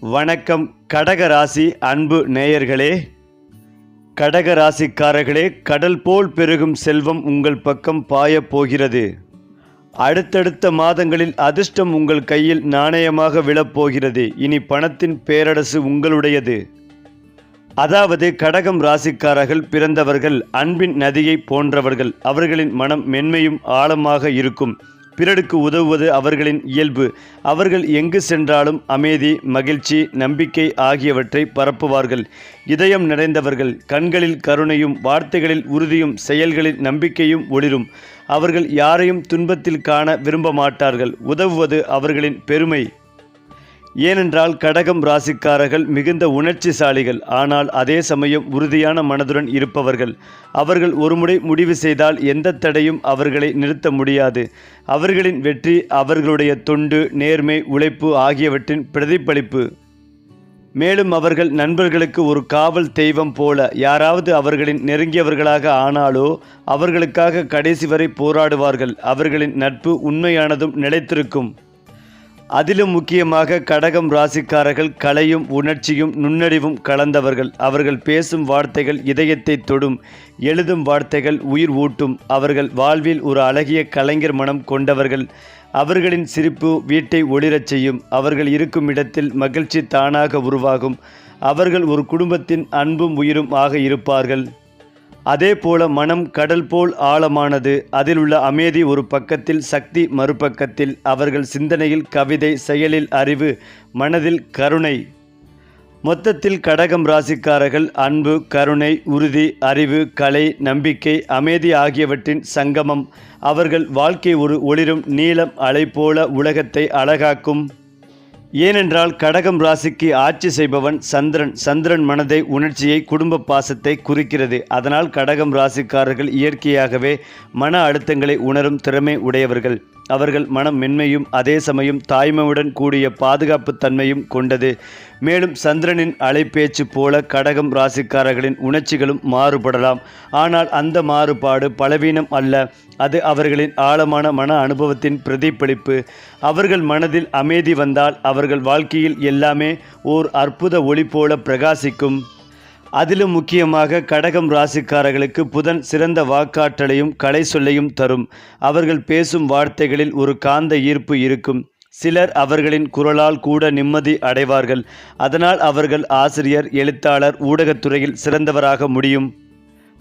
வணக்கம் கடக ராசி அன்பு நேயர்களே. கடக ராசிக்காரர்களே கடல் போல் பெருகும் செல்வம் உங்கள் பக்கம் பாயப் போகிறது. அடுத்தடுத்த மாதங்களில் அதிர்ஷ்டம் உங்கள் கையில் நாணயமாக விழப்போகிறது இனி பணத்தின் பேரரசு உங்களுடையது. அதாவது கடகம் ராசிக்காரர்கள் பிறந்தவர்கள் அன்பின் நதியை போன்றவர்கள் அவர்களின் மனம் மென்மையும் ஆழமாக இருக்கும். பிறருக்கு உதவுவது அவர்களின் இயல்பு. அவர்கள் எங்கு சென்றாலும் அமைதி மகிழ்ச்சி நம்பிக்கை ஆகியவற்றை பரப்புவார்கள். இதயம் நிறைந்தவர்கள் கண்களில் கருணையும் வார்த்தைகளில் உறுதியும் செயல்களில் நம்பிக்கையும் ஒளிரும். அவர்கள் யாரையும் துன்பத்தில் காண விரும்ப மாட்டார்கள் உதவுவது அவர்களின் பெருமை. ஏனென்றால் கடகம் ராசிக்காரர்கள் மிகுந்த உணர்ச்சிசாலிகள். ஆனால் அதே சமயம் உறுதியான மனதுடன் இருப்பவர்கள். அவர்கள் ஒருமுறை முடிவு செய்தால் எந்த தடையும் அவர்களை நிறுத்த முடியாது. அவர்களின் வெற்றி அவர்களுடைய தொண்டு நேர்மை உழைப்பு ஆகியவற்றின் பிரதிபலிப்பு. மேலும் அவர்கள் நண்பர்களுக்கு ஒரு காவல் தெய்வம் போல யாராவது அவர்களின் நெருங்கியவர்களாக ஆனாலோ அவர்களுக்காக கடைசி வரை போராடுவார்கள். அவர்களின் நட்பு உண்மையானதும் நிலைத்திருக்கும். அதிலும் முக்கியமாக கடகம் ராசிக்காரர்கள் கலையும் உணர்ச்சியும் நுண்ணறிவும் கலந்தவர்கள். அவர்கள் பேசும் வார்த்தைகள் இதயத்தை தொடும் எழுதும் வார்த்தைகள் உயிர் ஊட்டும். அவர்கள் வாழ்வில் ஒரு அழகிய கலைஞர் மனம் கொண்டவர்கள். அவர்களின் சிரிப்பு வீட்டை ஒளிரச் செய்யும். அவர்கள் இருக்கும் இடத்தில் மகிழ்ச்சி தானாக உருவாகும். அவர்கள் ஒரு குடும்பத்தின் அன்பும் உயிரும் ஆக இருப்பார்கள். அதே போல மனம் கடல் போல் ஆழமானது. அதில் உள்ள அமைதி ஒரு பக்கத்தில் சக்தி மறுபக்கத்தில். அவர்கள் சிந்தனையில் கவிதை செயலில் அறிவு மனதில் கருணை. மொத்தத்தில் கடகம் ராசிக்காரர்கள் அன்பு கருணை உறுதி அறிவு கலை நம்பிக்கை அமைதி ஆகியவற்றின் சங்கமம். அவர்கள் வாழ்க்கை ஒரு ஒளிரும் நீளம் அலை போல உலகத்தை அழகாக்கும். ஏனென்றால் கடகம் ராசிக்கு ஆட்சி செய்பவன் சந்திரன். சந்திரன் மனதை உணர்ச்சியை குடும்ப பாசத்தை குறிக்கிறது. அதனால் கடகம் ராசிக்காரர்கள் இயற்கையாகவே மன அழுத்தங்களை உணரும் திறமை உடையவர்கள். அவர்கள் மனம் மென்மையும் அதே சமயம் தாய்மையுடன் கூடிய பாதுகாப்பு தன்மையும் கொண்டது. மேலும் சந்திரனின் அலைப்பேச்சு போல கடகம் ராசிக்காரர்களின் உணர்ச்சிகளும் மாறுபடலாம். ஆனால் அந்த மாறுபாடு பலவீனம் அல்ல. அது அவர்களின் ஆழமான மன அனுபவத்தின் பிரதிபலிப்பு. அவர்கள் மனதில் அமைதி வந்தால் அவர்கள் வாழ்க்கையில் எல்லாமே ஓர் அற்புத ஒளி போல பிரகாசிக்கும். அதிலும் முக்கியமாக கடகம் ராசிக்காரர்களுக்கு புதன் சிறந்த வாக்காற்றலையும் கலை சொல்லையும் தரும். அவர்கள் பேசும் வார்த்தைகளில் ஒரு காந்த ஈர்ப்பு இருக்கும். சிலர் அவர்களின் குரலால் கூட நிம்மதி அடைவார்கள். அதனால் அவர்கள் ஆசிரியர் எழுத்தாளர் ஊடகத்துறையில் சிறந்தவராக முடியும்.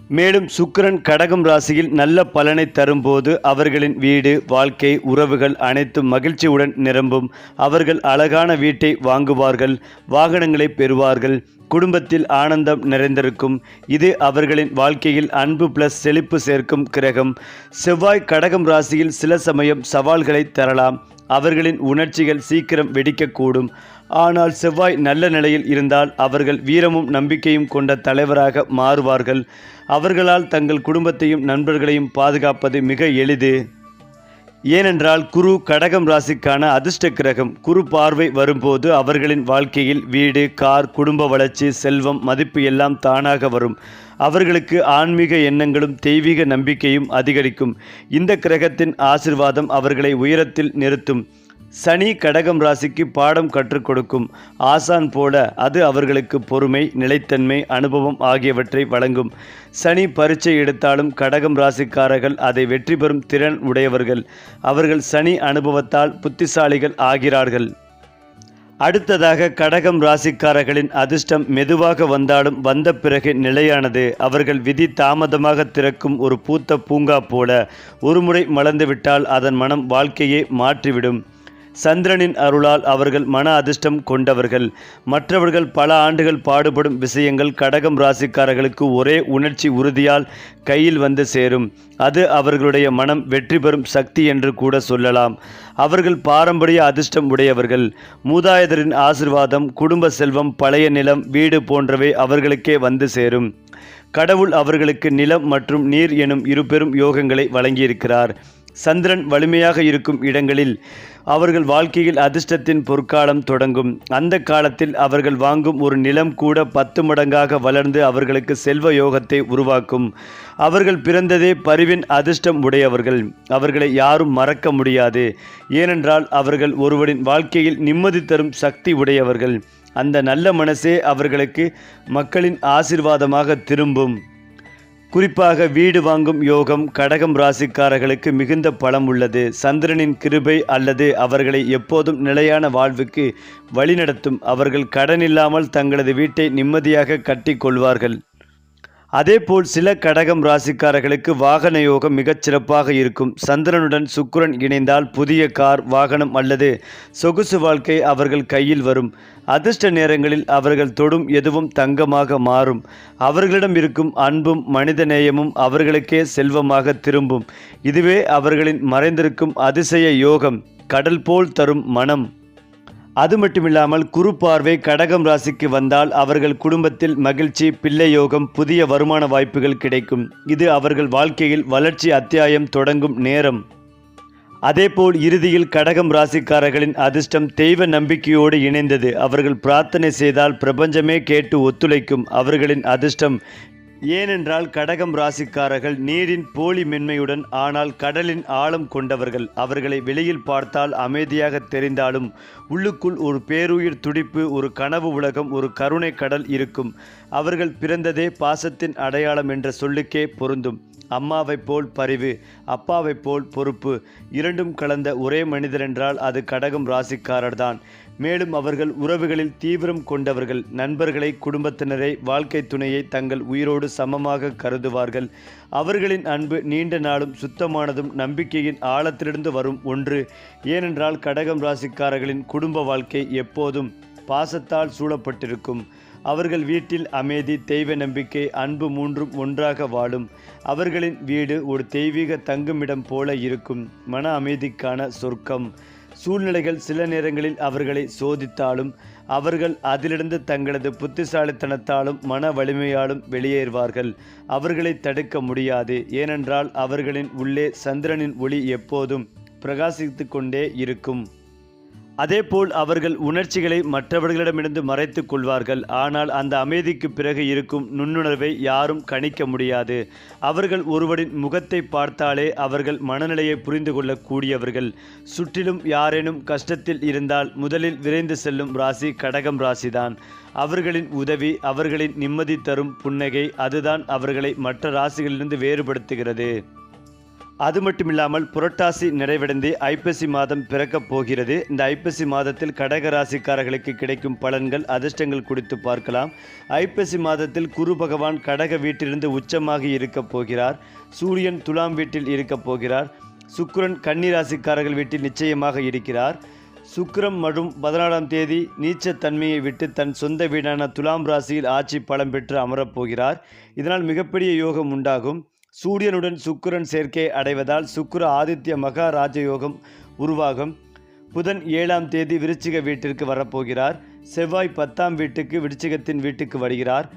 மேலும் சுக்கிரன் கடகம் ராசியில் நல்ல பலனை தரும்போது அவர்களின் வீடு வாழ்க்கை உறவுகள் அனைத்தும் மகிழ்ச்சியுடன் நிரம்பும். அவர்கள் அழகான வீட்டை வாங்குவார்கள் வாகனங்களை பெறுவார்கள் குடும்பத்தில் ஆனந்தம் நிறைந்திருக்கும். இது அவர்களின் வாழ்க்கையில் அன்பு பிளஸ் செழிப்பு சேர்க்கும் கிரகம். செவ்வாய் கடகம் ராசியில் சில சமயம் சவால்களை தரலாம். அவர்களின் உணர்ச்சிகள் சீக்கிரம் வெடிக்கக்கூடும். ஆனால் செவ்வாய் நல்ல நிலையில் இருந்தால் அவர்கள் வீரமும் நம்பிக்கையும் கொண்ட தலைவராக மாறுவார்கள். அவர்களால் தங்கள் குடும்பத்தையும் நண்பர்களையும் பாதுகாப்பது மிக எளிது. ஏனென்றால் குரு கடகம் ராசிக்கான அதிர்ஷ்ட கிரகம் குரு பார்வை வரும்போது அவர்களின் வாழ்க்கையில் வீடு கார் குடும்ப வளர்ச்சி செல்வம் மதிப்பு எல்லாம் தானாக வரும். அவர்களுக்கு ஆன்மீக எண்ணங்களும் தெய்வீக நம்பிக்கையும் அதிகரிக்கும். இந்த கிரகத்தின் ஆசிர்வாதம் அவர்களை உயரத்தில் நிறுத்தும். சனி கடகம் ராசிக்கு பாடம் கற்றுக் கொடுக்கும். ஆசான் போல அது அவர்களுக்கு பொறுமை நிலைத்தன்மை அனுபவம் ஆகியவற்றை வழங்கும். சனி பரீட்சை எடுத்தாலும் கடகம் ராசிக்காரர்கள் அதை வெற்றி பெறும் திறன் உடையவர்கள். அவர்கள் சனி அனுபவத்தால் புத்திசாலிகள் ஆகிறார்கள். அடுத்ததாக கடகம் ராசிக்காரர்களின் அதிர்ஷ்டம் மெதுவாக வந்தாலும் வந்த பிறகு நிலையானது. அவர்கள் விதி தாமதமாக திறக்கும் ஒரு பூத்த பூங்கா போல ஒருமுறை மலர்ந்துவிட்டால் அதன் மனம் வாழ்க்கையே மாற்றிவிடும். சந்திரனின் அருளால் அவர்கள் மன அதிர்ஷ்டம் கொண்டவர்கள். மற்றவர்கள் பல ஆண்டுகள் பாடுபடும் விஷயங்கள் கடகம் ராசிக்காரர்களுக்கு ஒரே உணர்ச்சி உறுதியால் கையில் வந்து சேரும். அது அவர்களுடைய மனம் வெற்றி பெறும் சக்தி என்று கூட சொல்லலாம். அவர்கள் பாரம்பரிய அதிர்ஷ்டம் உடையவர்கள். மூதாயதரின் ஆசிர்வாதம் குடும்ப செல்வம் பழைய நிலம் வீடு போன்றவை அவர்களுக்கே வந்து சேரும். கடவுள் அவர்களுக்கு நிலம் மற்றும் நீர் எனும் இருபெரும் யோகங்களை வழங்கியிருக்கிறார். சந்திரன் வலிமையாக இருக்கும் இடங்களில் அவர்கள் வாழ்க்கையில் அதிர்ஷ்டத்தின் பொற்காலம் தொடங்கும். அந்த காலத்தில் அவர்கள் வாங்கும் ஒரு நிலம் கூட பத்து மடங்காக வளர்ந்து அவர்களுக்கு செல்வ யோகத்தை உருவாக்கும். அவர்கள் பிறந்ததே பரிவின் அதிர்ஷ்டம் உடையவர்கள். அவர்களை யாரும் மறக்க முடியாது. ஏனென்றால் அவர்கள் ஒருவரின் வாழ்க்கையில் நிம்மதி தரும் சக்தி உடையவர்கள். அந்த நல்ல மனசே அவர்களுக்கு மக்களின் ஆசிர்வாதமாக திரும்பும். குறிப்பாக வீடு வாங்கும் யோகம் கடகம் ராசிக்காரர்களுக்கு மிகுந்த பலம் உள்ளது. சந்திரனின் கிருபை அல்லது அவர்களை எப்போதும் நிலையான வாழ்வுக்கு வழிநடத்தும். அவர்கள் கடன் இல்லாமல் தங்களது வீட்டை நிம்மதியாக கட்டிக்கொள்வார்கள் அதேபோல் சில கடகம் ராசிக்காரர்களுக்கு வாகன யோகம் மிகச் சிறப்பாக இருக்கும். சந்திரனுடன் சுக்கிரன் இணைந்தால் புதிய கார் வாகனம் அல்லது சொகுசு வாழ்க்கை அவர்கள் கையில் வரும். அதிர்ஷ்ட நேரங்களில் அவர்கள் தொடும் எதுவும் தங்கமாக மாறும். அவர்களிடம் இருக்கும் அன்பும் மனித நேயமும் அவர்களுக்கே செல்வமாக திரும்பும். இதுவே அவர்களின் மறைந்திருக்கும் அதிசய யோகம். கடல் போல் தரும் மனம். அது மட்டுமில்லாமல் குரு பார்வை கடகம் ராசிக்கு வந்தால் அவர்கள் குடும்பத்தில் மகிழ்ச்சி பிள்ளை யோகம் புதிய வருமான வாய்ப்புகள் கிடைக்கும். இது அவர்கள் வாழ்க்கையில் வளர்ச்சி அத்தியாயம் தொடங்கும் நேரம். அதேபோல் இறுதியில் கடகம் ராசிக்காரர்களின் அதிர்ஷ்டம் தெய்வ நம்பிக்கையோடு இணைந்தது. அவர்கள் பிரார்த்தனை செய்தால் பிரபஞ்சமே கேட்டு ஒத்துழைக்கும். அவர்களின் அதிர்ஷ்டம் ஏனென்றால் கடகம் ராசிக்காரர்கள் நீரின் போலி மென்மையுடன் ஆனால் கடலின் ஆழம் கொண்டவர்கள். அவர்களை வெளியில் பார்த்தால் அமைதியாக தெரிந்தாலும் உள்ளுக்குள் ஒரு பேருயிர் துடிப்பு ஒரு கனவு உலகம் ஒரு கருணை கடல் இருக்கும். அவர்கள் பிறந்ததே பாசத்தின் அடையாளம் என்ற சொல்லுக்கே பொருந்தும். அம்மாவைப் போல் பரிவு அப்பாவைப் போல் பொறுப்பு இரண்டும் கலந்த ஒரே மனிதர் என்றால் அது கடகம் ராசிக்காரர்தான். மேலும் அவர்கள் உறவுகளில் தீவிரம் கொண்டவர்கள். நண்பர்களை குடும்பத்தினரை வாழ்க்கை துணையை தங்கள் உயிரோடு சமமாக கருதுவார்கள். அவர்களின் அன்பு நீண்ட நாளும் சுத்தமானதும் நம்பிக்கையின் ஆழத்திலிருந்து வரும் ஒன்று. ஏனென்றால் கடகம் ராசிக்காரர்களின் குடும்ப வாழ்க்கை எப்போதும் பாசத்தால் சூழப்பட்டிருக்கும். அவர்கள் வீட்டில் அமைதி தெய்வ நம்பிக்கை அன்பு மூன்றும் ஒன்றாக வாழும். அவர்களின் வீடு ஒரு தெய்வீக தங்குமிடம் போல இருக்கும். மன அமைதிக்கான சொர்க்கம். சூழ்நிலைகள் சில நேரங்களில் அவர்களை சோதித்தாலும் அவர்கள் அதிலிருந்து தங்களது புத்திசாலித்தனத்தாலும் மன வலிமையாலும் வெளியேறுவார்கள். அவர்களை தடுக்க முடியாது. ஏனென்றால் அவர்களின் உள்ளே சந்திரனின் ஒளி எப்போதும் பிரகாசித்து கொண்டே இருக்கும். அதேபோல் அவர்கள் உணர்ச்சிகளை மற்றவர்களிடமிருந்து மறைத்துக் கொள்வார்கள். ஆனால் அந்த அமைதிக்கு பிறகு இருக்கும் நுண்ணுணர்வை யாரும் கணிக்க முடியாது. அவர்கள் ஒருவரின் முகத்தை பார்த்தாலே அவர்கள் மனநிலையை புரிந்து கொள்ளக்கூடியவர்கள். சுற்றிலும் யாரேனும் கஷ்டத்தில் இருந்தால் முதலில் விரைந்து செல்லும் ராசி கடகம் ராசிதான். அவர்களின் உதவி அவர்களின் நிம்மதி தரும் புன்னகை அதுதான் அவர்களை மற்ற ராசிகளிலிருந்து வேறுபடுத்துகிறது. அது மட்டும் இல்லாமல் புரட்டாசி நிறைவடைந்து ஐப்பசி மாதம் பிறக்கப் போகிறது. இந்த ஐப்பசி மாதத்தில் கடக ராசிக்காரர்களுக்கு கிடைக்கும் பலன்கள் அதிர்ஷ்டங்கள் குறித்து பார்க்கலாம். ஐப்பசி மாதத்தில் குரு பகவான் கடக வீட்டிலிருந்து உச்சமாக இருக்கப் போகிறார். சூரியன் துலாம் வீட்டில் இருக்கப் போகிறார். சுக்கரன் கன்னி ராசிக்காரர்கள் வீட்டில் நிச்சயமாக இருக்கிறார். சுக்கிரம் மற்றும் பதினாலாம் தேதி நீச்சத்தன்மையை விட்டு தன் சொந்த வீடான துலாம் ராசியில் ஆட்சி பலம் பெற்று அமரப்போகிறார் இதனால் மிகப்பெரிய யோகம் உண்டாகும். சூரியனுடன் சுக்கிரன் சேர்க்கை அடைவதால் சுக்கிர ஆதித்ய மகா ராஜயோகம் உருவாகும். புதன் ஏழாம் தேதி விருச்சிக வீட்டிற்கு வரப்போகிறார். செவ்வாய் பத்தாம் வீட்டுக்கு விருச்சிகத்தின் வீட்டுக்கு வருகிறார்.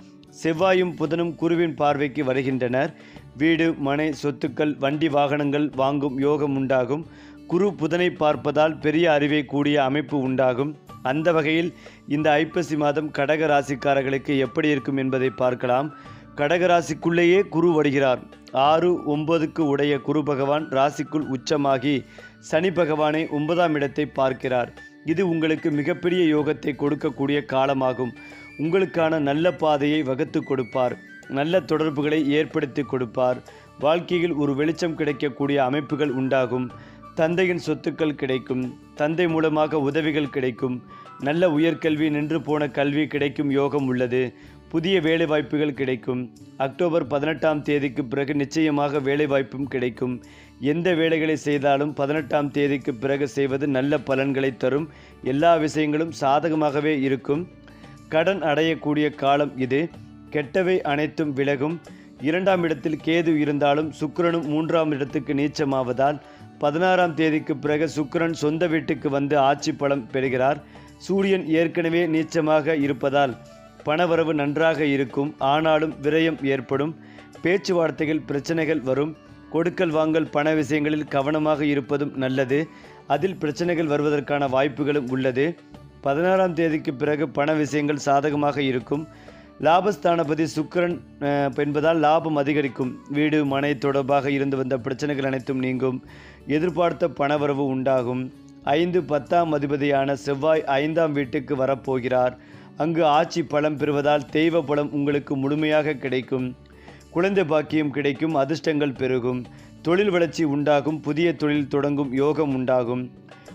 செவ்வாயும் புதனும் குருவின் பார்வைக்கு வருகின்றனர். வீடு மனை சொத்துக்கள் வண்டி வாகனங்கள் வாங்கும் யோகம் உண்டாகும். குரு புதனை பார்ப்பதால் பெரிய அறிவை கூடிய அமைப்பு உண்டாகும். அந்த வகையில் இந்த ஐப்பசி மாதம் கடக ராசிக்காரர்களுக்கு எப்படி இருக்கும் என்பதை பார்க்கலாம். கடகராசிக்குள்ளேயே குரு வருகிறார். ஆறு ஒன்பதுக்கு உடைய குரு பகவான் ராசிக்குள் உச்சமாகி சனி பகவானை ஒன்பதாம் இடத்தை பார்க்கிறார். இது உங்களுக்கு மிகப்பெரிய யோகத்தை கொடுக்கக்கூடிய காலமாகும். உங்களுக்கான நல்ல பாதையை வகுத்து கொடுப்பார். நல்ல தொடர்புகளை ஏற்படுத்தி கொடுப்பார். வாழ்க்கையில் ஒரு வெளிச்சம் கிடைக்கக்கூடிய அமைப்புகள் உண்டாகும். தந்தையின் சொத்துக்கள் கிடைக்கும். தந்தை மூலமாக உதவிகள் கிடைக்கும். நல்ல உயர்கல்வி நின்று போன கல்வி கிடைக்கும் யோகம் உள்ளது. புதிய வேலைவாய்ப்புகள் கிடைக்கும். அக்டோபர் பதினெட்டாம் தேதிக்கு பிறகு நிச்சயமாக வேலைவாய்ப்பும் கிடைக்கும். எந்த வேலைகளை செய்தாலும் பதினெட்டாம் தேதிக்கு பிறகு செய்வது நல்ல பலன்களை தரும். எல்லா விஷயங்களும் சாதகமாகவே இருக்கும். கடன் அடையக்கூடிய காலம் இது. கெட்டவை அனைத்தும் விலகும். இரண்டாம் இடத்தில் கேது இருந்தாலும் சுக்கிரனும் மூன்றாம் இடத்துக்கு நீச்சமாவதால் பதினாறாம் தேதிக்கு பிறகு சுக்கிரன் சொந்த வீட்டுக்கு வந்து ஆட்சி பலம் பெறுகிறார். சூரியன் ஏற்கனவே நீச்சமாக இருப்பதால் பணவரவு நன்றாக இருக்கும் ஆனாலும் விரயம் ஏற்படும் பேச்சுவார்த்தைகள் பிரச்சனைகள் வரும் கொடுக்கல் வாங்கல் பண விஷயங்களில் கவனமாக இருப்பதும் நல்லது அதில் பிரச்சனைகள் வருவதற்கான வாய்ப்புகளும் உள்ளது. பதினாறாம் தேதிக்கு பிறகு பண விஷயங்கள் சாதகமாக இருக்கும். லாபஸ்தானபதி சுக்கரன் அஹ், என்பதால் லாபம் அதிகரிக்கும். வீடு மனை தொடர்பாக இருந்து வந்த பிரச்சனைகள் அனைத்தும் நீங்கும். எதிர்பார்த்த பணவரவு உண்டாகும். ஐந்து பத்தாம் அதிபதியான செவ்வாய் ஐந்தாம் வீட்டுக்கு வரப்போகிறார். அங்கு ஆட்சி பலம் பெறுவதால் தெய்வ பலம் உங்களுக்கு முழுமையாக கிடைக்கும். குழந்தை பாக்கியம் கிடைக்கும் அதிர்ஷ்டங்கள் பெருகும். தொழில் வளர்ச்சி உண்டாகும் புதிய தொழில் தொடங்கும் யோகம் உண்டாகும்.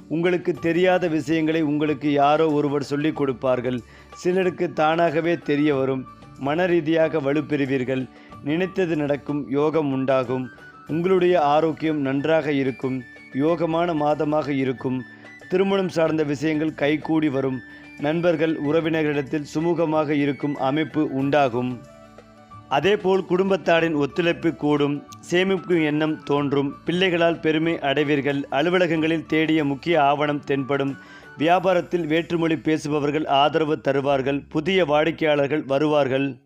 உங்களுக்கு தெரியாத விஷயங்களை உங்களுக்கு யாரோ ஒருவர் சொல்லிக் கொடுப்பார்கள். சிலருக்கு தானாகவே தெரிய வரும். மன ரீதியாக வலுப்பெறுவீர்கள். நினைத்தது நடக்கும் யோகம் உண்டாகும். உங்களுடைய ஆரோக்கியம் நன்றாக இருக்கும். யோகமான மாதமாக இருக்கும். திருமணம் சார்ந்த விஷயங்கள் கைகூடி வரும். நண்பர்கள் உறவினர்களிடத்தில் சுமூகமாக இருக்கும் அமைப்பு உண்டாகும். அதேபோல் குடும்பத்தாரின் ஒத்துழைப்பு கூடும் சேமிப்பு எண்ணம் தோன்றும் பிள்ளைகளால் பெருமை அடைவீர்கள் அலுவலகங்களில் தேடிய முக்கிய ஆவணம் தென்படும் வியாபாரத்தில் வேற்றுமொழி பேசுபவர்கள் ஆதரவு தருவார்கள் புதிய வாடிக்கையாளர்கள் வருவார்கள்.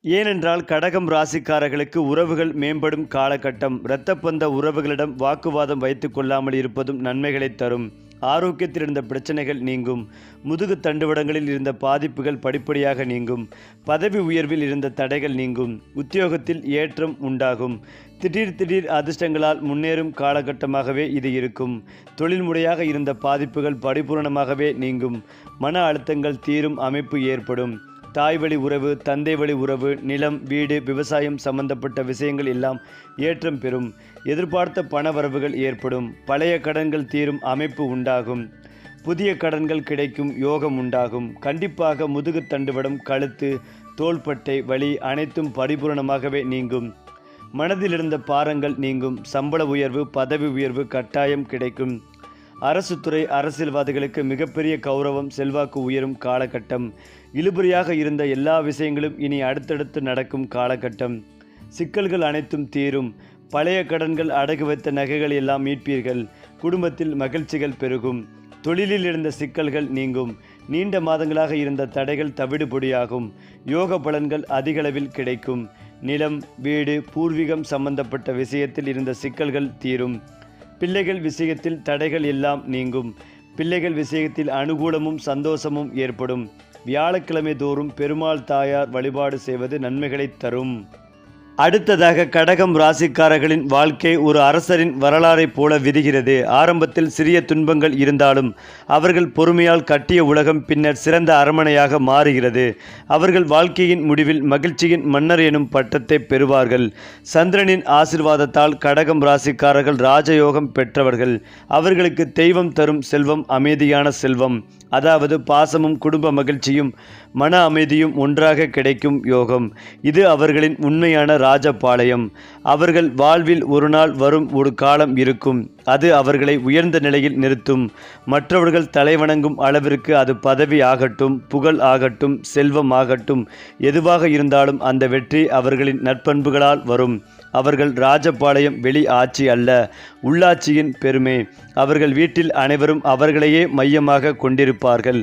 ஏனென்றால் கடகம் ராசிக்காரர்களுக்கு உறவுகள் மேம்படும் காலகட்டம் இரத்தப்பந்த உறவுகளிடம் வாக்குவாதம் வைத்து கொள்ளாமல் இருப்பதும் நன்மைகளை தரும். ஆரோக்கியத்தில் இருந்த பிரச்சனைகள் நீங்கும். முதுகு தண்டுவடங்களில் இருந்த பாதிப்புகள் படிப்படியாக நீங்கும். பதவி உயர்வில் இருந்த தடைகள் நீங்கும். உத்தியோகத்தில் ஏற்றம் உண்டாகும். திடீர் திடீர் அதிர்ஷ்டங்களால் முன்னேறும் காலகட்டமாகவே இது இருக்கும். தொழில்முறையாக இருந்த பாதிப்புகள் பரிபூரணமாகவே நீங்கும். மன அழுத்தங்கள் தீரும் அமைப்பு ஏற்படும். தாய் வழி உறவு தந்தை வழி உறவு நிலம் வீடு விவசாயம் சம்பந்தப்பட்ட விஷயங்கள் எல்லாம் ஏற்றம் பெறும். எதிர்பார்த்த பண வரவுகள் ஏற்படும். பழைய கடன்கள் தீரும் அமைப்பு உண்டாகும். புதிய கடன்கள் கிடைக்கும் யோகம் உண்டாகும். கண்டிப்பாக முதுகு தண்டுவடம் கழுத்து தோள்பட்டை வலி அனைத்தும் பரிபூரணமாகவே நீங்கும். மனதிலிருந்த பாரங்கள் நீங்கும். சம்பள உயர்வு பதவி உயர்வு கட்டாயம் கிடைக்கும். அரசு துறை அரசியல்வாதிகளுக்கு மிகப்பெரிய கௌரவம் செல்வாக்கு உயரும் காலகட்டம். இழுபறியாக இருந்த எல்லா விஷயங்களும் இனி அடுத்தடுத்து நடக்கும் காலகட்டம். சிக்கல்கள் அனைத்தும் தீரும். பழைய கடன்கள் அடகு வைத்த நகைகள் எல்லாம் மீட்பீர்கள். குடும்பத்தில் மகிழ்ச்சிகள் பெருகும். தொழிலில் இருந்த சிக்கல்கள் நீங்கும். நீண்ட மாதங்களாக இருந்த தடைகள் தவிடுபொடியாகும். யோக பலன்கள் அதிகளவில் கிடைக்கும். நிலம் வீடு பூர்வீகம் சம்பந்தப்பட்ட விஷயத்தில் இருந்த சிக்கல்கள் தீரும். பிள்ளைகள் விஷயத்தில் தடைகள் எல்லாம் நீங்கும். பிள்ளைகள் விஷயத்தில் அனுகூலமும் சந்தோஷமும் ஏற்படும். வியாழக்கிழமை தோறும் பெருமாள் தாயார் வழிபாடு செய்வது நன்மைகளை தரும். அடுத்ததாக கடகம் ராசிக்காரர்களின் வாழ்க்கை ஒரு அரசரின் வரலாறைப் போல விரிகிறது. ஆரம்பத்தில் சிறிய துன்பங்கள் இருந்தாலும் அவர்கள் பொறுமையால் கட்டிய உலகம் பின்னர் சிறந்த அரமனையாக மாறுகிறது. அவர்கள் வாழ்க்கையின் முடிவில் மகிழ்ச்சியின் மன்னர் எனும் பட்டத்தை பெறுவார்கள். சந்திரனின் ஆசிர்வாதத்தால் கடகம் ராசிக்காரர்கள் ராஜயோகம் பெற்றவர்கள். அவர்களுக்கு தெய்வம் தரும் செல்வம் அமைதியான செல்வம். அதாவது பாசமும் குடும்ப மகிழ்ச்சியும் மன அமைதியும் ஒன்றாக கிடைக்கும் யோகம். இது அவர்களின் உண்மையான ராஜபாளையம். அவர்கள் வாழ்வில் ஒரு நாள் வரும் ஒரு காலம் இருக்கும். அது அவர்களை உயர்ந்த நிலையில் நிறுத்தும். மற்றவர்கள் தலைவணங்கும் அளவிற்கு அது பதவி ஆகட்டும் புகழ் ஆகட்டும் செல்வம் ஆகட்டும். எதுவாக இருந்தாலும் அந்த வெற்றி அவர்களின் நற்பண்புகளால் வரும். அவர்கள் ராஜபாளையம் வெளி ஆட்சி அல்ல உள்ளாட்சியின் பெருமை. அவர்கள் வீட்டில் அனைவரும் அவர்களையே மையமாக கொண்டிருப்பார்கள்.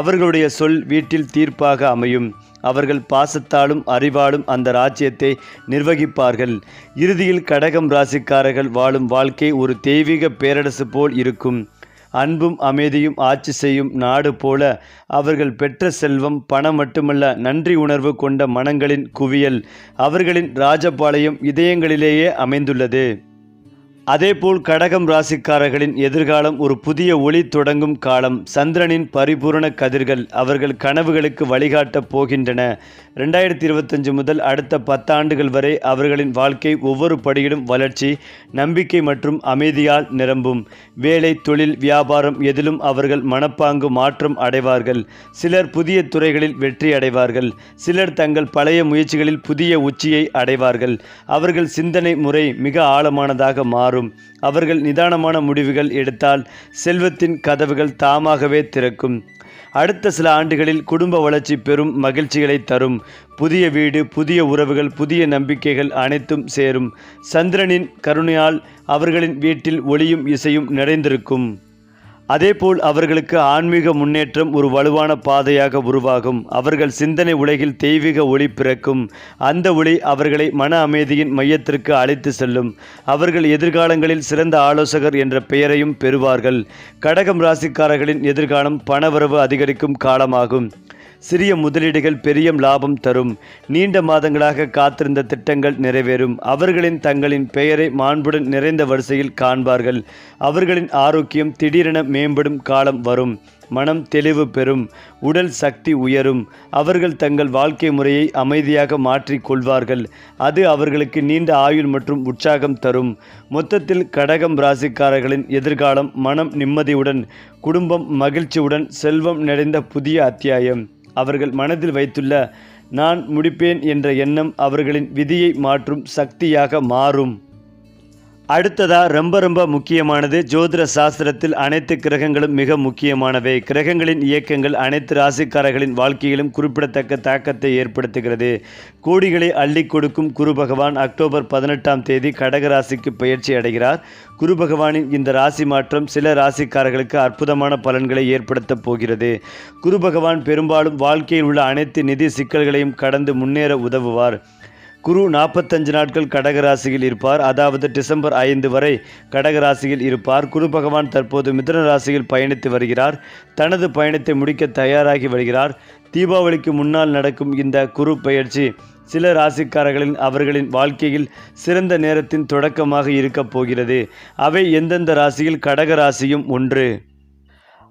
அவர்களுடைய சொல் வீட்டில் தீர்ப்பாக அமையும். அவர்கள் பாசத்தாலும் அறிவாலும் அந்த ராஜ்யத்தை நிர்வகிப்பார்கள். இறுதியில் கடகம் ராசிக்காரர்கள் வாழும் வாழ்க்கை ஒரு தெய்வீக பேரரசு போல் இருக்கும். அன்பும் அமைதியும் ஆட்சி செய்யும் நாடு போல அவர்கள் பெற்ற செல்வம் பணம் மட்டுமல்ல நன்றி உணர்வு கொண்ட மனங்களின் குவியல் அவர்களின் ராஜபாளையம் இதயங்களிலேயே அமைந்துள்ளது. அதேபோல் கடகம் ராசிக்காரர்களின் எதிர்காலம் ஒரு புதிய ஒளி தொடங்கும் காலம். சந்திரனின் பரிபூரண கதிர்கள் அவர்கள் கனவுகளுக்கு வழிகாட்டப் போகின்றன. ரெண்டாயிரத்தி இருபத்தஞ்சு முதல் அடுத்த பத்தாண்டுகள் வரை அவர்களின் வாழ்க்கை ஒவ்வொரு படியிலும் வளர்ச்சி நம்பிக்கை மற்றும் அமைதியால் நிரம்பும். வேலை தொழில் வியாபாரம் எதிலும் அவர்கள் மனப்பாங்கு மாற்றம் அடைவார்கள். சிலர் புதிய துறைகளில் வெற்றி அடைவார்கள். சிலர் தங்கள் பழைய முயற்சிகளில் புதிய உச்சியை அடைவார்கள். அவர்கள் சிந்தனை முறை மிக ஆழமானதாக மாறும். அவர்கள் நிதானமான முடிவுகள் எடுத்தால் செல்வத்தின் கதவுகள் தாமாகவே திறக்கும். அடுத்த சில ஆண்டுகளில் குடும்ப வளர்ச்சி பெரும் மகிழ்ச்சிகளை தரும். புதிய வீடு புதிய உறவுகள் புதிய நம்பிக்கைகள் அனைத்தும் சேரும். சந்திரனின் கருணையால் அவர்களின் வீட்டில் ஒளியும் இசையும் நிறைந்திருக்கும். அதேபோல் அவர்களுக்கு ஆன்மீக முன்னேற்றம் ஒரு வலுவான பாதையாக உருவாகும். அவர்கள் சிந்தனை உலகில் தெய்வீக ஒளி பிறக்கும். அந்த ஒளி அவர்களை மன அமைதியின் மையத்திற்கு அழைத்து செல்லும். அவர்கள் எதிர்காலங்களில் சிறந்த ஆலோசகர் என்ற பெயரையும் பெறுவார்கள். கடகம் ராசிக்காரர்களின் எதிர்காலம் பணவரவு அதிகரிக்கும் காலமாகும். சிறிய முதலீடுகள் பெரிய லாபம் தரும். நீண்ட மாதங்களாக காத்திருந்த திட்டங்கள் நிறைவேறும். அவர்களின் தங்களின் பெயரை மாண்புடன் நிறைந்த வரிசையில் காண்பார்கள். அவர்களின் ஆரோக்கியம் திடீரென மேம்படும் காலம் வரும். மனம் தெளிவு பெறும். உடல் சக்தி உயரும். அவர்கள் தங்கள் வாழ்க்கை முறையை அமைதியாக மாற்றிக் கொள்வார்கள். அது அவர்களுக்கு நீண்ட ஆயுள் மற்றும் உற்சாகம் தரும். மொத்தத்தில் கடகம் ராசிக்காரர்களின் எதிர்காலம் மனம் நிம்மதியுடன் குடும்பம் மகிழ்ச்சியுடன் செல்வம் நிறைந்த புதிய அத்தியாயம். அவர்கள் மனதில் வைத்துள்ள நான் முடிப்பேன் என்ற எண்ணம் அவர்களின் விதியை மாற்றும் சக்தியாக மாறும். அடுத்ததா ரொம்ப ரொம்ப முக்கியமானது ஜோதிட சாஸ்திரத்தில் அனைத்து கிரகங்களும் மிக முக்கியமானவை. கிரகங்களின் இயக்கங்கள் அனைத்து ராசிக்காரர்களின் வாழ்க்கையிலும் குறிப்பிடத்தக்க தாக்கத்தை ஏற்படுத்துகிறது. கோடிகளை அள்ளி கொடுக்கும் குரு பகவான் அக்டோபர் பதினெட்டாம் தேதி கடகராசிக்கு பயிற்சி அடைகிறார். குரு பகவானின் இந்த ராசி மாற்றம் சில ராசிக்காரர்களுக்கு அற்புதமான பலன்களை ஏற்படுத்தப் போகிறது. குரு பகவான் பெரும்பாலும் வாழ்க்கையில் உள்ள அனைத்து நிதி சிக்கல்களையும் கடந்து முன்னேற உதவுவார். குரு நாற்பத்தஞ்சு நாட்கள் கடகராசியில் இருப்பார். அதாவது டிசம்பர் ஐந்து வரை கடகராசியில் இருப்பார். குரு பகவான் தற்போது மிதுன ராசியில் பயணித்து வருகிறார். தனது பயணத்தை முடிக்க தயாராகி வருகிறார். தீபாவளிக்கு முன்னால் நடக்கும் இந்த குரு பயிற்சி சில ராசிக்காரர்களின் அவர்களின் வாழ்க்கையில் சிறந்த நேரத்தின் தொடக்கமாக இருக்கப் போகிறது. அவை எந்தெந்த ராசியில்? கடக ராசியும் ஒன்று.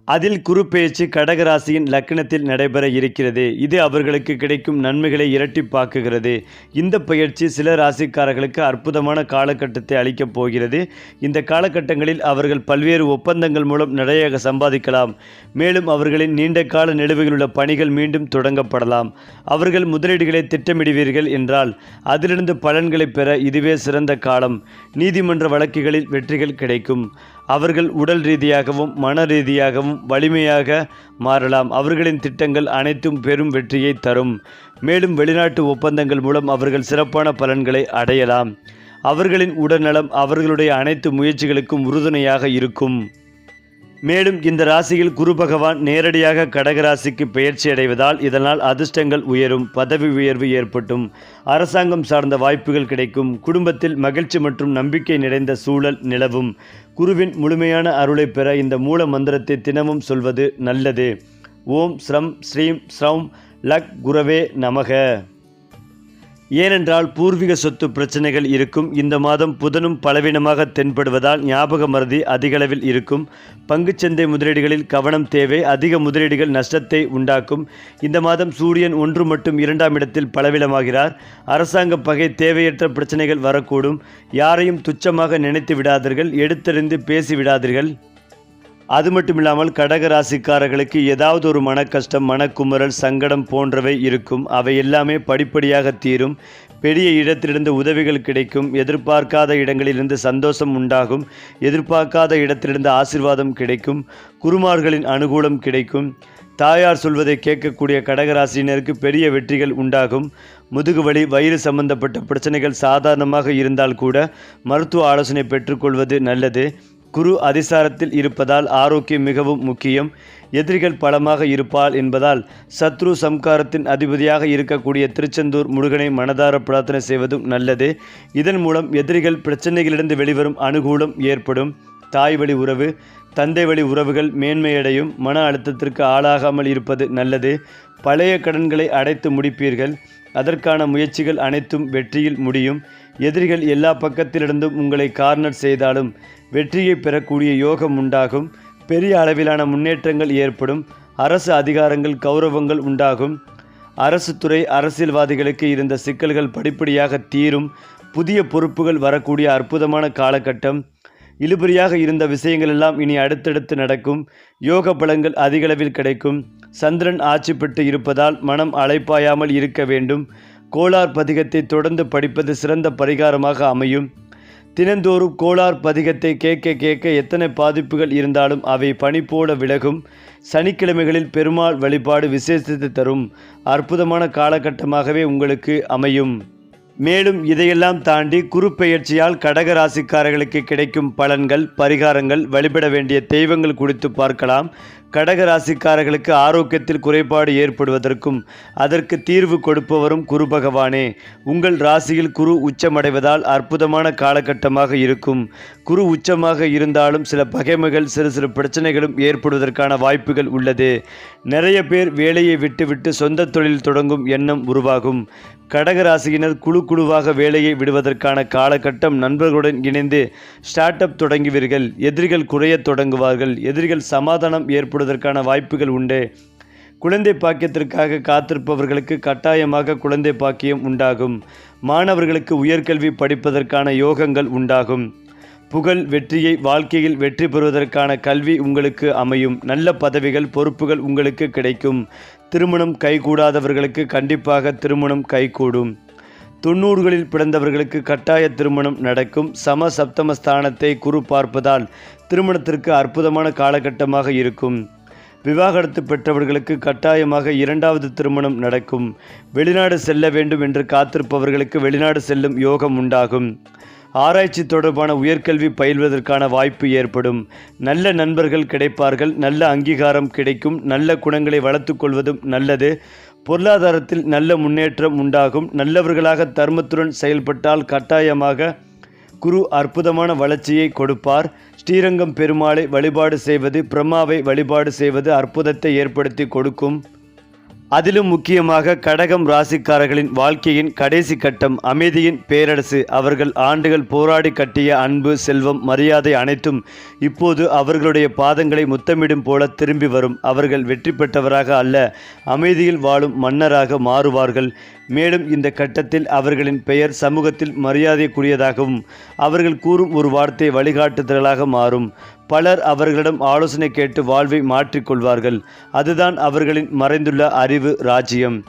அதில் குறுப்பெயர்ச்சி கடகராசியின் லக்னத்தில் நடைபெற இருக்கிறது. இது அவர்களுக்கு கிடைக்கும் நன்மைகளை இரட்டிப்பாக்குகிறது இந்த பயிற்சி சில ராசிக்காரர்களுக்கு அற்புதமான காலகட்டத்தை அளிக்கப் போகிறது. இந்த காலகட்டங்களில் அவர்கள் பல்வேறு ஒப்பந்தங்கள் மூலம் நிறையாக சம்பாதிக்கலாம். மேலும் அவர்களின் நீண்ட கால நிலுவையில் உள்ள பணிகள் மீண்டும் தொடங்கப்படலாம். அவர்கள் முதலீடுகளை திட்டமிடுவீர்கள் என்றால் அதிலிருந்து பலன்களை பெற இதுவே சிறந்த காலம். நீதிமன்ற வழக்குகளில் வெற்றிகள் கிடைக்கும். அவர்கள் உடல் ரீதியாகவும் மன ரீதியாகவும் வலிமையாக மாறலாம். அவர்களின் திட்டங்கள் அனைத்தும் பெரும் வெற்றியை தரும். மேலும் வெளிநாட்டு ஒப்பந்தங்கள் மூலம் அவர்கள் சிறப்பான பலன்களை அடையலாம். அவர்களின் உடல்நலம் அவர்களுடைய அனைத்து முயற்சிகளுக்கும் உறுதுணையாக இருக்கும். மேலும் இந்த ராசியில் குரு பகவான் நேரடியாக கடகராசிக்கு பெயர்ச்சி அடைவதால் இதனால் அதிர்ஷ்டங்கள் உயரும் பதவி உயர்வு ஏற்பட்டும். அரசாங்கம் சார்ந்த வாய்ப்புகள் கிடைக்கும். குடும்பத்தில் மகிழ்ச்சி மற்றும் நம்பிக்கை நிறைந்த சூழல் நிலவும். குருவின் முழுமையான அருளை பெற இந்த மூல மந்திரத்தை தினமும் சொல்வது நல்லது. ஓம் ஸ்ரம் ஸ்ரீம் ஸ்ரௌம் லக் குரவே நமக. ஏனென்றால் பூர்வீக சொத்து பிரச்சனைகள் இருக்கும். இந்த மாதம் புதனும் பலவீனமாக தென்படுவதால் ஞாபக மருதி அதிகளவில் இருக்கும். பங்குச்சந்தை முதலீடுகளில் கவனம் தேவை. அதிக முதலீடுகள் நஷ்டத்தை உண்டாக்கும். இந்த மாதம் சூரியன் ஒன்று மற்றும் இரண்டாம் இடத்தில் பலவீனமாகிறார். அரசாங்க பகை தேவையற்ற பிரச்சனைகள் வரக்கூடும். யாரையும் துச்சமாக நினைத்து விடாதீர்கள். எடுத்தறிந்து பேசி விடாதீர்கள். அது மட்டும் இல்லாமல் கடக ராசிக்காரர்களுக்கு ஏதாவது ஒரு மன கஷ்டம் மனக்குமுறல் சங்கடம் போன்றவை இருக்கும். அவை எல்லாமே படிப்படியாக தீரும். பெரிய இடத்திலிருந்து உதவிகள் கிடைக்கும். எதிர்பார்க்காத இடங்களிலிருந்து சந்தோஷம் உண்டாகும். எதிர்பார்க்காத இடத்திலிருந்து ஆசிர்வாதம் கிடைக்கும். குருமார்களின் அனுகூலம் கிடைக்கும். தாயார் சொல்வதை கேட்கக்கூடிய கடகராசினருக்கு பெரிய வெற்றிகள் உண்டாகும். முதுகுவலி வயிறு சம்பந்தப்பட்ட பிரச்சனைகள் சாதாரணமாக இருந்தால் கூட மருத்துவ ஆலோசனை பெற்றுக்கொள்வது நல்லது. குரு அதிசாரத்தில் இருப்பதால் ஆரோக்கியம் மிகவும் முக்கியம். எதிரிகள் பலமாக இருப்பாள் என்பதால் சத்ரு சம்காரத்தின் அதிபதியாக இருக்கக்கூடிய திருச்செந்தூர் முருகனை மனதார பிரார்த்தனை செய்வதும் நல்லது. இதன் மூலம் எதிரிகள் பிரச்சனைகளிலிருந்து வெளிவரும் அனுகூலம் ஏற்படும். தாய் வழி உறவு தந்தை வழி உறவுகள் மேன்மையடையும். மன அழுத்தத்திற்கு ஆளாகாமல் இருப்பது நல்லது. பழைய கடன்களை அடைத்து முடிப்பீர்கள். அதற்கான முயற்சிகள் அனைத்தும் வெற்றியில் முடியும். எதிரிகள் எல்லா பக்கத்திலிருந்தும் உங்களை கார்னர் செய்தாலும் வெற்றியை பெறக்கூடிய யோகம் உண்டாகும். பெரிய அளவிலான முன்னேற்றங்கள் ஏற்படும். அரசு அதிகாரங்கள் கௌரவங்கள் உண்டாகும். அரசு துறை அரசியல்வாதிகளுக்கு இருந்த சிக்கல்கள் படிப்படியாக தீரும். புதிய பொறுப்புகள் வரக்கூடிய அற்புதமான காலகட்டம். இழுபறியாக இருந்த விஷயங்கள் எல்லாம் இனி அடுத்தடுத்து நடக்கும். யோக பலங்கள் அதிகளவில் கிடைக்கும். சந்திரன் ஆட்சி பெற்று இருப்பதால் மனம் அலைப்பாயாமல் இருக்க வேண்டும். கோளார் பதிகத்தை தொடர்ந்து படிப்பது சிறந்த பரிகாரமாக அமையும். தினந்தோறும் கோளார் பதிகத்தை கேட்க கேட்க எத்தனை பாதிப்புகள் இருந்தாலும் அவை பனி போல விலகும். சனிக்கிழமைகளில் பெருமாள் வழிபாடு விசேஷத்தை தரும். அற்புதமான காலகட்டமாகவே உங்களுக்கு அமையும். மேலும் இதையெல்லாம் தாண்டி குரு பெயர்ச்சியால் கடக ராசிக்காரர்களுக்கு கிடைக்கும் பலன்கள் பரிகாரங்கள் வழிபட வேண்டிய தெய்வங்கள் குறித்து பார்க்கலாம். கடக ராசிக்காரர்களுக்கு ஆரோக்கியத்தில் குறைபாடு ஏற்படுவதற்கும் அதற்கு தீர்வு கொடுப்பவரும் குரு பகவானே. உங்கள் ராசியில் குரு உச்சமடைவதால் அற்புதமான காலகட்டமாக இருக்கும். குரு உச்சமாக இருந்தாலும் சில பகைமைகள் சிறு சிறு பிரச்சனைகளும் ஏற்படுவதற்கான வாய்ப்புகள் உள்ளது. நிறைய பேர் வேலையை விட்டுவிட்டு சொந்த தொழில் தொடங்கும் எண்ணம் உருவாகும். கடக ராசியினர் குழு குழுவாக வேலையை விடுவதற்கான காலகட்டம் நண்பர்களுடன் இணைந்து ஸ்டார்ட் அப் தொடங்குவீர்கள். எதிரிகள் குறையத் தொடங்குவார்கள். எதிரிகள் சமாதானம் ஏற்படுவதற்கான வாய்ப்புகள் உண்டு. குழந்தை பாக்கியத்திற்காக காத்திருப்பவர்களுக்கு கட்டாயமாக குழந்தை பாக்கியம் உண்டாகும். மாணவர்களுக்கு உயர்கல்வி படிப்பதற்கான யோகங்கள் உண்டாகும். புகழ் வெற்றியை வாழ்க்கையில் வெற்றி பெறுவதற்கான கல்வி உங்களுக்கு அமையும். நல்ல பதவிகள் பொறுப்புகள் உங்களுக்கு கிடைக்கும். திருமணம் கைகூடாதவர்களுக்கு கண்டிப்பாக திருமணம் கைகூடும். தொண்ணூறுகளில் பிறந்தவர்களுக்கு கட்டாய திருமணம் நடக்கும். சம சப்தமஸ்தானத்தை குரு பார்ப்பதால் திருமணத்திற்கு அற்புதமான காலகட்டமாக இருக்கும். விவாகரத்து பெற்றவர்களுக்கு கட்டாயமாக இரண்டாவது திருமணம் நடக்கும். வெளிநாடு செல்ல வேண்டும் என்று காத்திருப்பவர்களுக்கு வெளிநாடு செல்லும் யோகம் உண்டாகும். ஆராய்ச்சி தொடர்பான உயர்கல்வி பயில்வதற்கான வாய்ப்பு ஏற்படும். நல்ல நண்பர்கள் கிடைப்பார்கள் நல்ல அங்கீகாரம் கிடைக்கும் நல்ல குணங்களை வளர்த்து கொள்வதும் நல்லது. பொருளாதாரத்தில் நல்ல முன்னேற்றம் உண்டாகும். நல்லவர்களாக தர்மத்துடன் செயல்பட்டால் கட்டாயமாக குரு அற்புதமான வளர்ச்சியை கொடுப்பார். ஸ்ரீரங்கம் பெருமாளை வழிபாடு செய்வது பிரம்மாவை வழிபாடு செய்வது அற்புதத்தை ஏற்படுத்தி கொடுக்கும். அதிலும் முக்கியமாக கடகம் ராசிக்காரர்களின் வாழ்க்கையின் கடைசி கட்டம் அமைதியின் பேரரசு அவர்கள் ஆண்டுகள் போராடி கட்டிய அன்பு செல்வம் மரியாதை அனைத்தும் இப்போது அவர்களுடைய பாதங்களை முத்தமிடும் போல திரும்பி வரும். அவர்கள் வெற்றி பெற்றவராக அல்ல அமைதியில் வாழும் மன்னராக மாறுவார்கள். மேலும் இந்த கட்டத்தில் அவர்களின் பெயர் சமூகத்தில் மரியாதைக்குரியதாகவும் அவர்கள் கூறும் ஒரு வார்த்தை வழிகாட்டுதலாக மாறும். பலர் அவர்களிடம் ஆலோசனை கேட்டு வாழ்வை மாற்றிக்கொள்வார்கள். அதுதான் அவர்களின் மறைந்துள்ள அறிவு ராஜ்யம்.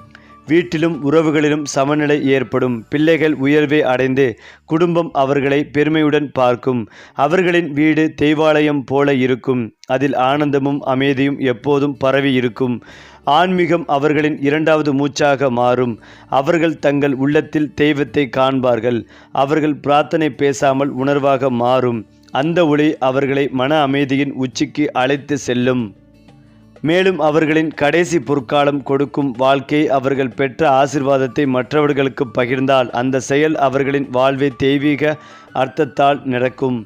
வீட்டிலும் உறவுகளிலும் சமநிலை ஏற்படும். பிள்ளைகள் உயர்வை அடைந்து குடும்பம் அவர்களை பெருமையுடன் பார்க்கும். அவர்களின் வீடு தெய்வாலயம் போல இருக்கும். அதில் ஆனந்தமும் அமைதியும் எப்போதும் பரவி இருக்கும். ஆன்மீகம் அவர்களின் இரண்டாவது மூச்சாக மாறும். அவர்கள் தங்கள் உள்ளத்தில் தெய்வத்தை காண்பார்கள். அவர்கள் பிரார்த்தனை பேசாமல் உணர்வாக மாறும். அந்த ஒளி அவர்களை மன அமைதியின் உச்சிக்கு அழைத்து செல்லும். மேலும் அவர்களின் கடைசி பொற்காலம் கொடுக்கும் வாழ்க்கை அவர்கள் பெற்ற ஆசிர்வாதத்தை மற்றவர்களுக்கு பகிர்ந்தால் அந்த செயல் அவர்களின் வாழ்வை தெய்வீக அர்த்தத்தால் நடக்கும்.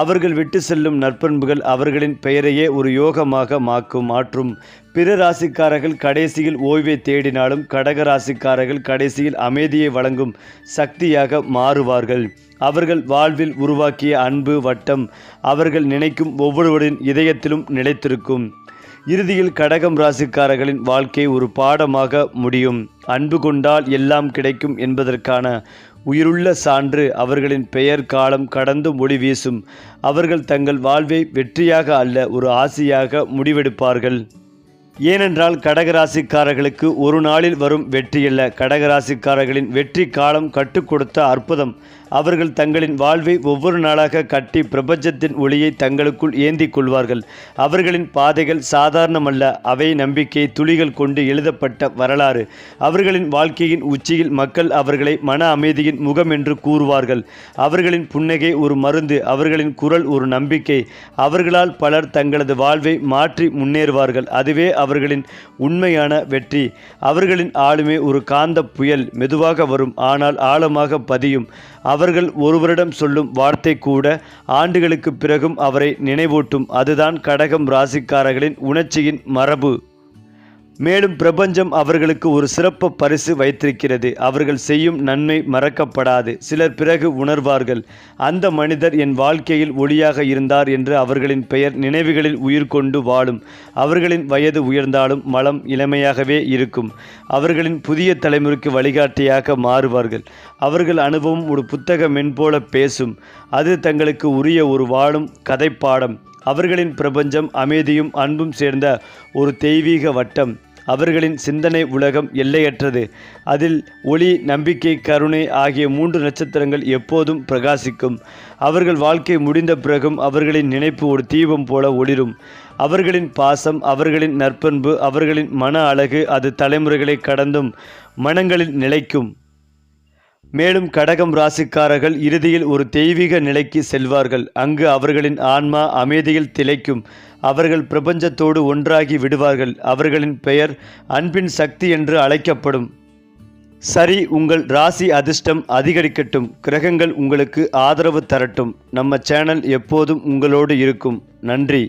அவர்கள் விட்டு செல்லும் நற்பண்புகள் அவர்களின் பெயரையே ஒரு யோகமாக மாக்கும் மாற்றும். பிற ராசிக்காரர்கள் கடைசியில் ஓய்வை தேடினாலும் கடக ராசிக்காரர்கள் கடைசியில் அமைதியை வழங்கும் சக்தியாக மாறுவார்கள். அவர்கள் வாழ்வில் உருவாக்கிய அன்பு வட்டம் அவர்கள் நினைக்கும் ஒவ்வொருவரின் இதயத்திலும் நிலைத்திருக்கும். இறுதியில் கடகம் ராசிக்காரர்களின் வாழ்க்கை ஒரு பாடமாக முடியும். அன்பு கொண்டால் எல்லாம் கிடைக்கும் என்பதற்கான உயிருள்ள சான்று அவர்களின் பெயர் காலம் கடந்து மொழி வீசும். அவர்கள் தங்கள் வாழ்வை வெற்றியாக அல்ல ஒரு ஆசையாக முடிவெடுப்பார்கள். ஏனென்றால் கடகராசிக்காரர்களுக்கு ஒரு நாளில் வரும் வெற்றியல்ல. கடகராசிக்காரர்களின் வெற்றி காலம் கற்றுக் கொடுத்த அற்புதம். அவர்கள் தங்களின் வாழ்வை ஒவ்வொரு நாளாக கட்டி பிரபஞ்சத்தின் ஒளியை தங்களுக்குள் ஏந்திக் கொள்வார்கள். அவர்களின் பாதைகள் சாதாரணமல்ல அவை நம்பிக்கை துளிகள் கொண்டு எழுதப்பட்ட வரலாறு. அவர்களின் வாழ்க்கையின் உச்சியில் மக்கள் அவர்களை மன அமைதியின் முகம் என்று கூறுவார்கள். அவர்களின் புன்னகை ஒரு மருந்து அவர்களின் குரல் ஒரு நம்பிக்கை. அவர்களால் பலர் தங்களது வாழ்வை மாற்றி முன்னேறுவார்கள். அதுவே அவர்களின் உண்மையான வெற்றி. அவர்களின் ஆளுமை ஒரு காந்த புயல் மெதுவாக வரும் ஆனால் ஆழமாக பதியும். அவர்கள் ஒருவரிடம் சொல்லும் வார்த்தை கூட ஆண்டுகளுக்கு பிறகும் அவரை நினைவூட்டும். அதுதான் கடகம் ராசிக்காரர்களின் உணர்ச்சியின் மரபு. மேலும் பிரபஞ்சம் அவர்களுக்கு ஒரு சிறப்பு பரிசு வைத்திருக்கிறது. அவர்கள் செய்யும் நன்மை மறக்கப்படாது. சிலர் பிறகு உணர்வார்கள். அந்த மனிதர் என் வாழ்க்கையில் ஒளியாக இருந்தார் என்று அவர்களின் பெயர் நினைவுகளில் உயிர் கொண்டு வாழும். அவர்களின் வயது உயர்ந்தாலும் மலம் இளமையாகவே இருக்கும். அவர்களின் புதிய தலைமுறைக்கு வழிகாட்டியாக மாறுவார்கள். அவர்கள் அனுபவம் ஒரு புத்தக மென்போல பேசும். அது தங்களுக்கு உரிய ஒரு வாழும் கதைப்பாடம். அவர்களின் பிரபஞ்சம் அமைதியும் அன்பும் சேர்ந்த ஒரு தெய்வீக வட்டம். அவர்களின் சிந்தனை உலகம் எல்லையற்றது. அதில் ஒளி நம்பிக்கை கருணை ஆகிய மூன்று நட்சத்திரங்கள் எப்போதும் பிரகாசிக்கும். அவர்கள் வாழ்க்கை முடிந்த பிறகும் அவர்களின் நினைப்பு ஒரு தீபம் போல ஒளிரும். அவர்களின் பாசம் அவர்களின் நற்பண்பு அவர்களின் மன அழகு அது தலைமுறைகளை கடந்தும் மனங்களில் நிலைக்கும். மேலும் கடகம் ராசிக்காரர்கள் இறுதியில் ஒரு தெய்வீக நிலைக்கு செல்வார்கள். அங்கு அவர்களின் ஆன்மா அமைதியில் திளைக்கும். அவர்கள் பிரபஞ்சத்தோடு ஒன்றாகி விடுவார்கள். அவர்களின் பெயர் அன்பின் சக்தி என்று அழைக்கப்படும். சரி உங்கள் ராசி அதிர்ஷ்டம் அதிகரிக்கட்டும். கிரகங்கள் உங்களுக்கு ஆதரவு தரட்டும். நம்ம சேனல் எப்போதும் உங்களோடு இருக்கும். நன்றி.